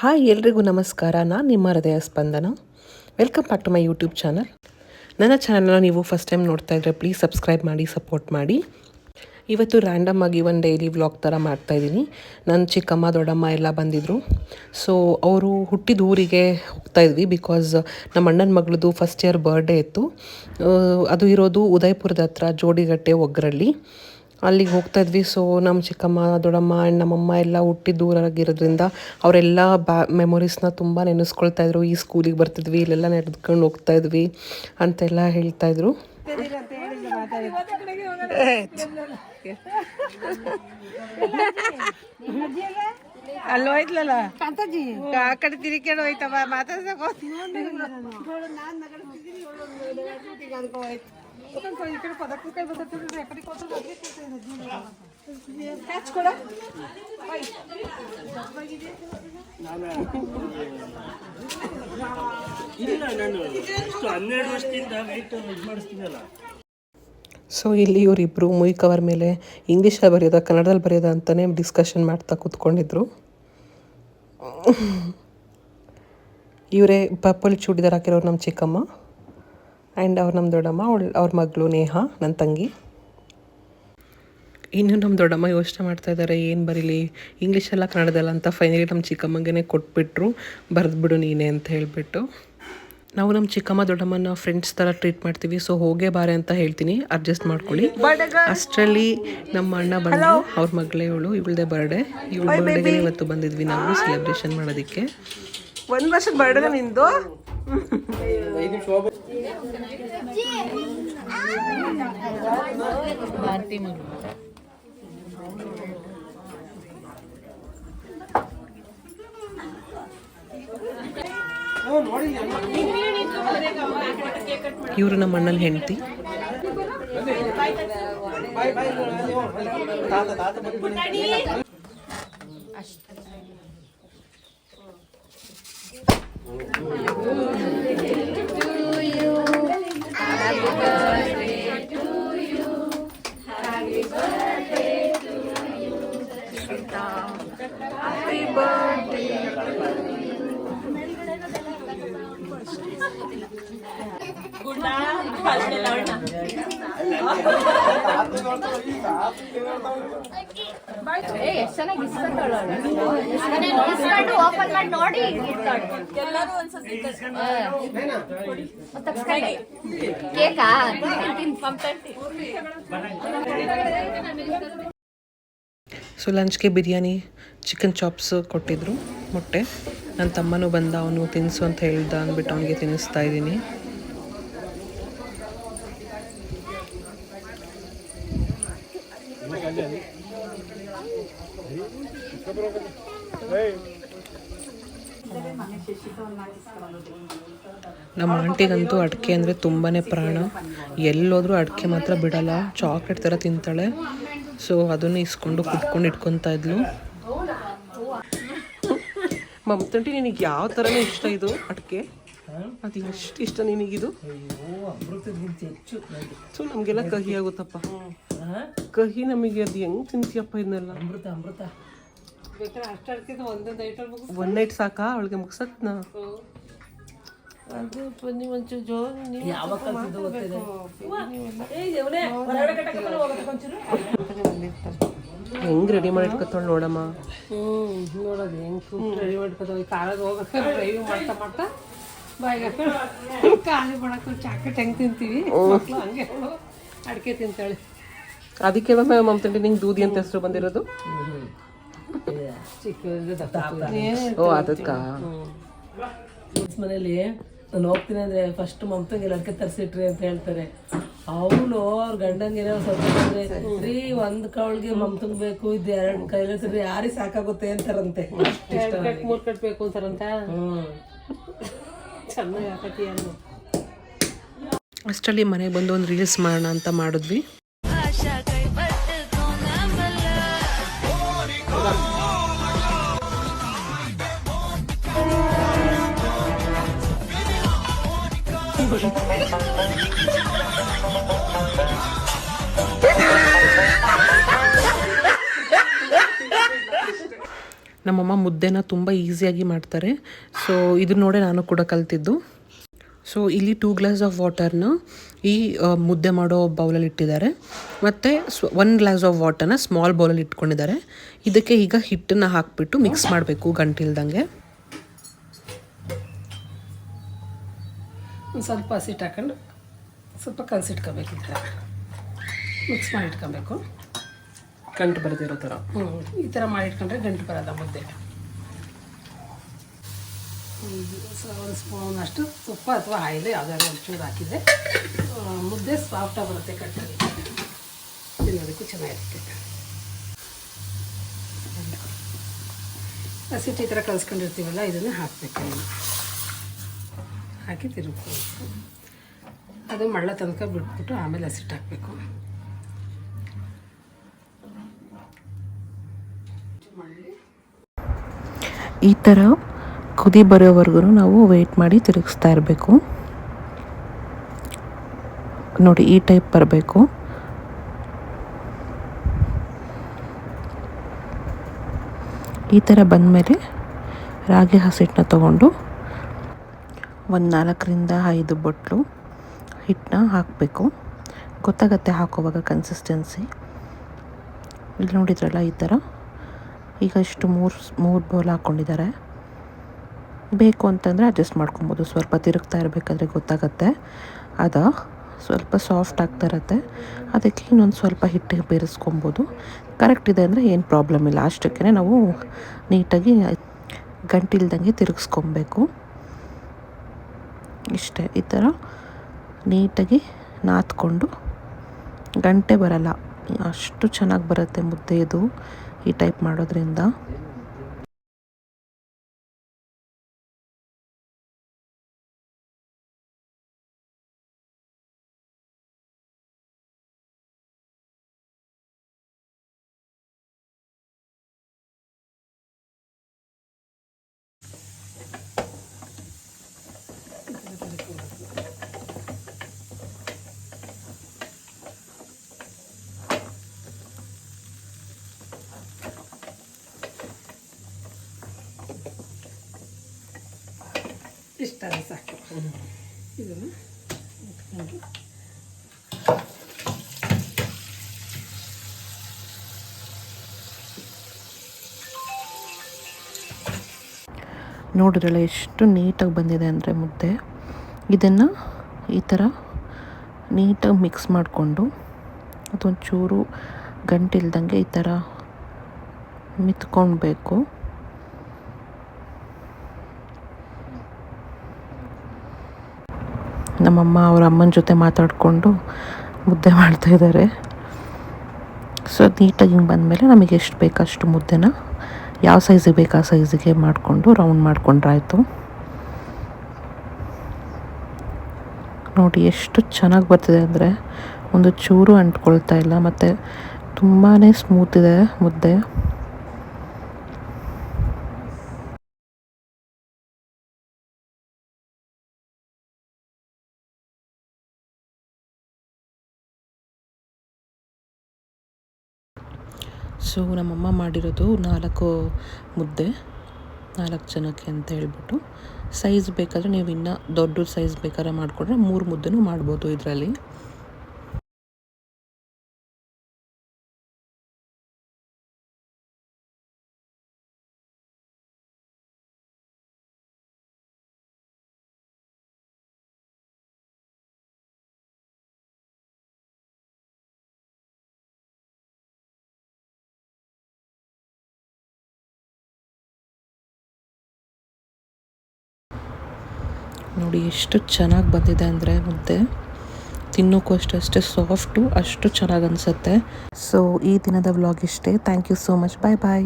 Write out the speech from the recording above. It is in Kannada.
ಹಾಯ್ ಎಲ್ರಿಗೂ ನಮಸ್ಕಾರ. ನಾನು ನಿಮ್ಮ ಹೃದಯ ಸ್ಪಂದನ. Welcome back to my YouTube channel ನನ್ನ ಚಾನಲ್ನ ನೀವು ಫಸ್ಟ್ ಟೈಮ್ ನೋಡ್ತಾ ಇದ್ದರೆ ಪ್ಲೀಸ್ ಸಬ್ಸ್ಕ್ರೈಬ್ ಮಾಡಿ ಸಪೋರ್ಟ್ ಮಾಡಿ. ಇವತ್ತು ರ್ಯಾಂಡಮ್ ಆಗಿ ಒಂದು ಡೈಲಿ ವ್ಲಾಗ್ ಥರ ಮಾಡ್ತಾಯಿದ್ದೀನಿ ನನ್ನ ಚಿಕ್ಕಮ್ಮ, ದೊಡ್ಡಮ್ಮ ಎಲ್ಲ ಬಂದಿದ್ದರು ಸೊ ಅವರು ಹುಟ್ಟಿದ ಊರಿಗೆ ಹೋಗ್ತಾ ಇದ್ವಿ ಬಿಕಾಸ್ ನಮ್ಮ ಅಣ್ಣನ ಮಗಳದು ಫಸ್ಟ್ ಇಯರ್ ಬರ್ಡೇ ಇತ್ತು. ಅದು ಇರೋದು ಉದಯಪುರದ ಹತ್ರ ಜೋಡಿಗಟ್ಟೆ ಒಗ್ಗರಳ್ಳಿ ಅಲ್ಲಿಗೆ ಹೋಗ್ತಾ ಇದ್ವಿ ಸೊ ನಮ್ಮ ಚಿಕ್ಕಮ್ಮ ದೊಡ್ಡಮ್ಮ ಆ್ಯಂಡ್ ನಮ್ಮಮ್ಮ ಎಲ್ಲ ಹುಟ್ಟಿದ ದೂರಾಗಿರೋದ್ರಿಂದ ಅವರೆಲ್ಲ ಬ್ಯಾ ಮೆಮೊರೀಸ್ನ ತುಂಬ ನೆನೆಸ್ಕೊಳ್ತಾ ಇದ್ರು ಈ ಸ್ಕೂಲಿಗೆ ಬರ್ತಿದ್ವಿ ಇಲ್ಲೆಲ್ಲ ನಡೆದ್ಕೊಂಡು ಹೋಗ್ತಾ ಇದ್ವಿ ಅಂತೆಲ್ಲ ಹೇಳ್ತಾ ಇದ್ರು ಅಲ್ಲಿ ಹೋಯ್ತಲ್ಲ ಆ ಕಡೆ ತಿರ್ಕೊಂಡು ಹೋಯ್ತವ ಮಾತಾಡ್ಸಕ್ ಇಲ್ಲ ನಾನು ಇಷ್ಟು ಹನ್ನೆರಡು ವರ್ಷದಿಂದ ವೆಯ್ಟ್ ಇದು ಮಾಡಿಸ್ತೀನಲ್ಲ ಸೊ ಇಲ್ಲಿ ಇವರಿಬ್ಬರು ಮೂವಿ ಕವರ್ ಮೇಲೆ ಇಂಗ್ಲೀಷಲ್ಲಿ ಬರೆಯೋದ ಕನ್ನಡದಲ್ಲಿ ಬರೆಯೋದ ಅಂತಲೇ ಡಿಸ್ಕಷನ್ ಮಾಡ್ತಾ ಕೂತ್ಕೊಂಡಿದ್ರು. ಇವರೇ ಪರ್ಪಲ್ ಚೂಡಿದಾರ್ ಹಾಕಿರೋರು ನಮ್ಮ ಚಿಕ್ಕಮ್ಮ ಆ್ಯಂಡ್ ಅವ್ರು ನಮ್ಮ ದೊಡ್ಡಮ್ಮ ಅವಳು ಅವ್ರ ಮಗಳು ನೇಹ ನನ್ನ ತಂಗಿ. ಇನ್ನು ನಮ್ಮ ದೊಡ್ಡಮ್ಮ ಯೋಚನೆ ಮಾಡ್ತಾ ಇದ್ದಾರೆ ಏನು ಬರೀಲಿ ಇಂಗ್ಲೀಷೆಲ್ಲ ಕನ್ನಡದಲ್ಲ ಅಂತ ಫೈನಲಿ ನಮ್ಮ ಚಿಕ್ಕಮ್ಮಂಗೆ ಕೊಟ್ಬಿಟ್ರು. ಬರೆದ್ಬಿಡು ನೀನೇ ಅಂತ ಹೇಳಿಬಿಟ್ಟು. ನಾವು ನಮ್ಮ ಚಿಕ್ಕಮ್ಮ ದೊಡ್ಡಮ್ಮನ ಫ್ರೆಂಡ್ಸ್ ಥರ ಟ್ರೀಟ್ ಮಾಡ್ತೀವಿ ಸೊ ಹೋಗೇ ಬಾರೆ ಅಂತ ಹೇಳ್ತೀನಿ. ಅಡ್ಜಸ್ಟ್ ಮಾಡ್ಕೊಳ್ಳಿ. ಅಷ್ಟರಲ್ಲಿ ನಮ್ಮ ಅಣ್ಣ ಬಂದು ಅವ್ರ ಮಗಳೇ ಇವಳು ಇವಳದೇ ಬರ್ಡೇ ಇವಳ ಬರ್ಡೇಗೆ ಇವತ್ತು ಬಂದಿದ್ವಿ ನಾವು ಸೆಲೆಬ್ರೇಷನ್ ಮಾಡೋದಕ್ಕೆ. ಒಂದು ವರ್ಷದ ಬರ್ಡೇ ನಿಂದು? ಇವರು ನಮ್ಮ ಅಣ್ಣನ ಹೆಂಡತಿ. ನೋಡಿ ಸೊ ಲಂಚ್ಗೆ ಬಿರಿಯಾನಿ ಚಿಕನ್ ಚಾಪ್ಸ್ ಕೊಟ್ಟಿದ್ರು, ಮೊಟ್ಟೆ. ನನ್ನ ತಮ್ಮನೂ ಬಂದ, ಅವನು ತಿನ್ನಿಸು ಅಂತ ಹೇಳ್ದ ಅಂದ್ಬಿಟ್ಟು ಅವನಿಗೆ ತಿನ್ನಿಸ್ತಾ ಇದ್ದೀನಿ. ನಮ್ಮ ಆಂಟಿಗಂತೂ ಅಡಿಕೆ ಅಂದರೆ ತುಂಬಾ ಪ್ರಾಣ. ಎಲ್ಲೋದ್ರೂ ಅಡಿಕೆ ಮಾತ್ರ ಬಿಡಲ್ಲ. ಚಾಕ್ಲೇಟ್ ಥರ ತಿಂತಾಳೆ. ಸೊ ಅದನ್ನು ಇಸ್ಕೊಂಡು ಕುಟ್ಕೊಂಡು ಇಟ್ಕೊತಾ ಇದ್ಲು. ಮಮತಂಟಿ ನಿನಗೆ ಯಾವ ಥರನೇ ಇಷ್ಟ ಇದು, ಅಡಿಕೆ? ಅದು ಎಷ್ಟು ಇಷ್ಟ ನಿನಗಿದು? ಸೊ ನಮಗೆಲ್ಲ ಕಹಿ ಆಗುತ್ತಪ್ಪ. ಕಹಿ ನಮಗೆ, ಅದು ಹೆಂಗೆ ತಿಂತೀಯಪ್ಪ ಇದನ್ನೆಲ್ಲ? ಅಮೃತ ಅಮೃತ ಬೇಕಾದ್ರೆ ಅಷ್ಟಕ್ಕೆ ಒಂದೊಂದು ಐಟಮ್ ಒನ್ ನೈಟ್ ಸಾಕಾ? ಅವಳಿಗೆ ಮುಗ್ಸಕ್ ನಾ? ಅದು ಬನ್ನಿ ಒಂಚೂರು ಜೋರು ನೀವು ಯಾವಾಗ ಕಲ್ತಿದ್ದು ಗೊತ್ತಿದೆ? ಹೆಂಗ್ ರೆಡಿ ಮಾಡಿ ಇಟ್ಕೊತಾಳೆ ನೋಡಮ್ಮ? ಹ್ಮ್ ನೋಡೋದು ಹೆಂಗ್ ಸೂಪ್ ರೆಡಿ ಮಾಡ್ಕೊತಾವ ಡ್ರೈವಿಂಗ್ ಮಾಡ್ತಾ ಮಾಡ್ತಾ ಬಾಯಿಗೆ ಖಾಲಿ ಮಾಡಕ್ಕೆ ಚಾಕೆಟ್ ಹೆಂಗ್ ತಿಂತೀವಿ? ಮಕ್ಕಳು ಹಂಗೆ ಅಡಿಕೆ ತಿಂತಾಳೆ. ಅದಕ್ಕೆ ಮಮತಂಟಿ ನಿಂಗೆ ದೂದಿ ಅಂತ ಹೆಸರು ಬಂದಿರೋದು? ಓ ಅದಕ್ಕ? ಮನೇಲಿ ನಾನು ಹೋಗ್ತೀನಿ ಅಂದ್ರೆ ಫಸ್ಟ್ ಮಮತಂಗೆ ಲಡ್ಕೆ ತರಿಸಿಟ್ರಿ ಅಂತ ಹೇಳ್ತಾರೆ. ಅವಳು ಅವ್ರ ಗಂಡಂಗೆ ಸ್ವಲ್ಪ ಅಂದ್ರೆ ರೀ ಒಂದ್ ಕೌಳಿಗೆ ಮಮತಂಗ್ ಬೇಕು ಇದು ಎರಡು ಕೈಲಿ ಯಾರಿಗೆ ಸಾಕಾಗುತ್ತೆ? ಅಂತಾರಂತೆ. ಮೂರು ಕಟ್ಬೇಕು ಅಂತಾರಂತ? ಹ್ಮ್. ಚೆನ್ನಾಗಿ ಹಾಕತಿ ಅಷ್ಟರಲ್ಲಿ ಮನೆಗೆ ಬಂದು ಒಂದು ರೀಲ್ಸ್ ಮಾಡೋಣ ಅಂತ ಮಾಡಿದ್ವಿ. ನಮ್ಮಮ್ಮ ಮುದ್ದೆನ ತುಂಬ ಈಸಿಯಾಗಿ ಮಾಡ್ತಾರೆ. ಸೊ ಇದು ನೋಡೆ ನಾನು ಕೂಡ ಕಲ್ತಿದ್ದು. ಸೊ ಇಲ್ಲಿ ಟೂ ಗ್ಲಾಸ್ ಆಫ್ ವಾಟರ್ನ ಈ ಮುದ್ದೆ ಮಾಡೋ ಬೌಲಲ್ಲಿ ಇಟ್ಟಿದ್ದಾರೆ. ಮತ್ತು ಸ್ವ ಗ್ಲಾಸ್ ಆಫ್ ವಾಟರ್ನ ಸ್ಮಾಲ್ ಬೌಲಲ್ಲಿ ಇಟ್ಕೊಂಡಿದ್ದಾರೆ. ಇದಕ್ಕೆ ಈಗ ಹಿಟ್ಟನ್ನು ಹಾಕಿಬಿಟ್ಟು ಮಿಕ್ಸ್ ಮಾಡಬೇಕು ಗಂಟಿಲ್ದಂಗೆ. ಒಂದು ಸ್ವಲ್ಪ ಹಸಿಟ್ಟು ಹಾಕ್ಕೊಂಡು ಸ್ವಲ್ಪ ಕಲಸಿಟ್ಕೋಬೇಕು ಈ ಥರ ಮಿಕ್ಸ್ ಮಾಡಿ ಇಟ್ಕೊಬೇಕು ಗಂಟು ಬರೆದಿರೋ ಥರ. ಹ್ಞೂ ಈ ಥರ ಮಾಡಿಟ್ಕೊಂಡ್ರೆ ಗಂಟು ಬರೋದ ಮುದ್ದೆ. ಒಂದು ಸ್ಪೂನ್ ಅಷ್ಟು ತುಪ್ಪ ಅಥವಾ ಆಯಿಲ್ ಯಾವುದಾದ್ರು ಒಂಚೂರು ಹಾಕಿದರೆ ಹಾಕಿದ್ದೆ ಮುದ್ದೆ ಸಾಫ್ಟಾಗಿ ಬರುತ್ತೆ ಕಟ್ಟಾಗಿ ತಿನ್ನೋದಕ್ಕೂ ಚೆನ್ನಾಗಿರುತ್ತೆ. ಹಸಿಟ್ಟು ಈ ಥರ ಕಲಿಸ್ಕೊಂಡಿರ್ತೀವಲ್ಲ ಇದನ್ನು ಹಾಕಬೇಕು ಹಾಕಿ ತಿರುಗ್ಬೇಕು ಅದು ಮಳ್ಳ ತನಕ ಬಿಟ್ಬಿಟ್ಟು ಆಮೇಲೆ ಹಸಿಟ್ಟು ಹಾಕಬೇಕು. ಈ ಥರ ಕುದಿ ಬರೋವರೆಗೂ ನಾವು ವೆಯ್ಟ್ ಮಾಡಿ ತಿರುಗಿಸ್ತಾ ಇರಬೇಕು. ನೋಡಿ, ಈ ಟೈಪ್ ಬರಬೇಕು. ಈ ಥರ ಬಂದಮೇಲೆ ರಾಗಿ ಹಸಿಟ್ಟನ್ನ ತಗೊಂಡು ಒಂದು ನಾಲ್ಕರಿಂದ ಐದು ಬೊಟ್ಲು ಹಿಟ್ಟನ್ನ ಹಾಕಬೇಕು. ಗೊತ್ತಾಗತ್ತೆ ಹಾಕೋವಾಗ ಕನ್ಸಿಸ್ಟೆನ್ಸಿ ಇಲ್ಲಿ ನೋಡಿದ್ರಲ್ಲ ಈ ಥರ ಈಗ ಇಷ್ಟು ಮೂರು ಮೂರು ಬೌಲ್ ಹಾಕ್ಕೊಂಡಿದ್ದಾರೆ ಬೇಕು ಅಂತಂದರೆ ಅಡ್ಜಸ್ಟ್ ಮಾಡ್ಕೊಬೋದು. ಸ್ವಲ್ಪ ತಿರುಗ್ತಾ ಇರಬೇಕಾದ್ರೆ ಗೊತ್ತಾಗತ್ತೆ. ಅದ ಸ್ವಲ್ಪ ಸಾಫ್ಟ್ ಆಗ್ತಾ ಇರತ್ತೆ. ಅದಕ್ಕೆ ಇನ್ನೊಂದು ಸ್ವಲ್ಪ ಹಿಟ್ಟು ಬೇರಿಸ್ಕೊಬೋದು. ಕರೆಕ್ಟ್ ಇದೆ ಅಂದರೆ ಏನು ಪ್ರಾಬ್ಲಮ್ ಇಲ್ಲ. ಅಷ್ಟಕ್ಕೇ ನಾವು ನೀಟಾಗಿ ಗಂಟಿಲ್ದಂಗೆ ತಿರುಗಿಸ್ಕೊಬೇಕು. ಇಷ್ಟೇ, ಈ ಥರ ನೀಟಾಗಿ ನಾದ್ಕೊಂಡು ಗಂಟೆ ಬರಲ್ಲ, ಅಷ್ಟು ಚೆನ್ನಾಗಿ ಬರುತ್ತೆ ಮುದ್ದೆ ಇದು ಈ ಟೈಪ್ ಮಾಡೋದ್ರಿಂದ. ಇಷ್ಟ ಅದು ಸಾಕು ಇಟ್ಕೊಂಡು ನೋಡಿದ್ರಲ್ಲ ಎಷ್ಟು ನೀಟಾಗಿ ಬಂದಿದೆ ಅಂದರೆ ಮುದ್ದೆ. ಇದನ್ನು ಈ ಥರ ನೀಟಾಗಿ ಮಿಕ್ಸ್ ಮಾಡಿಕೊಂಡು ಅದೊಂಚೂರು ಗಂಟಿಲ್ದಂಗೆ ಈ ಥರ ಮಿತ್ಕೊಳ್ಬೇಕು. ನಮ್ಮಮ್ಮ ಅವ್ರ ಅಮ್ಮನ ಜೊತೆ ಮಾತಾಡಿಕೊಂಡು ಮುದ್ದೆ ಮಾಡ್ತಾಯಿದ್ದಾರೆ ಸೊ ನೀಟಾಗಿ ಹಿಂಗೆ ಬಂದಮೇಲೆ ನಮಗೆ ಎಷ್ಟು ಬೇಕಷ್ಟು ಮುದ್ದೆನ ಯಾವ ಸೈಜಿಗೆ ಬೇಕು ಆ ಸೈಜಿಗೆ ಮಾಡಿಕೊಂಡು ರೌಂಡ್ ಮಾಡ್ಕೊಂಡ್ರಾಯಿತು. ನೋಡಿ ಎಷ್ಟು ಚೆನ್ನಾಗಿ ಬರ್ತಿದೆ ಅಂದರೆ ಒಂದು ಚೂರು ಅಂಟ್ಕೊಳ್ತಾ ಇಲ್ಲ, ಮತ್ತು ತುಂಬಾ ಸ್ಮೂತ್ ಇದೆ ಮುದ್ದೆ. ಸೊ, ನಮ್ಮಮ್ಮ ಮಾಡಿರೋದು ನಾಲ್ಕು ಮುದ್ದೆ, ನಾಲ್ಕು ಜನಕ್ಕೆ ಅಂತ ಹೇಳ್ಬಿಟ್ಟು. ಸೈಜ್ ಬೇಕಾದರೆ ನೀವು ಇನ್ನೂ ದೊಡ್ಡ ಸೈಜ್ ಬೇಕಾದ್ರೆ ಮಾಡಿಕೊಂಡ್ರೆ ಮೂರು ಮುದ್ದೆನೂ ಮಾಡ್ಬೋದು ಇದರಲ್ಲಿ. ನೋಡಿ ಎಷ್ಟು ಚೆನ್ನಾಗಿ ಬಂದಿದೆ ಅಂದರೆ ಮುದ್ದೆ. ತಿನ್ನೋಕ್ಕೂ ಅಷ್ಟು, ಅಷ್ಟೇ ಸಾಫ್ಟು ಅಷ್ಟು ಚೆನ್ನಾಗಿ ಅನಿಸುತ್ತೆ. ಸೊ ಈ ದಿನದ ವ್ಲಾಗ್ ಇಷ್ಟೇ. Thank you so much bye bye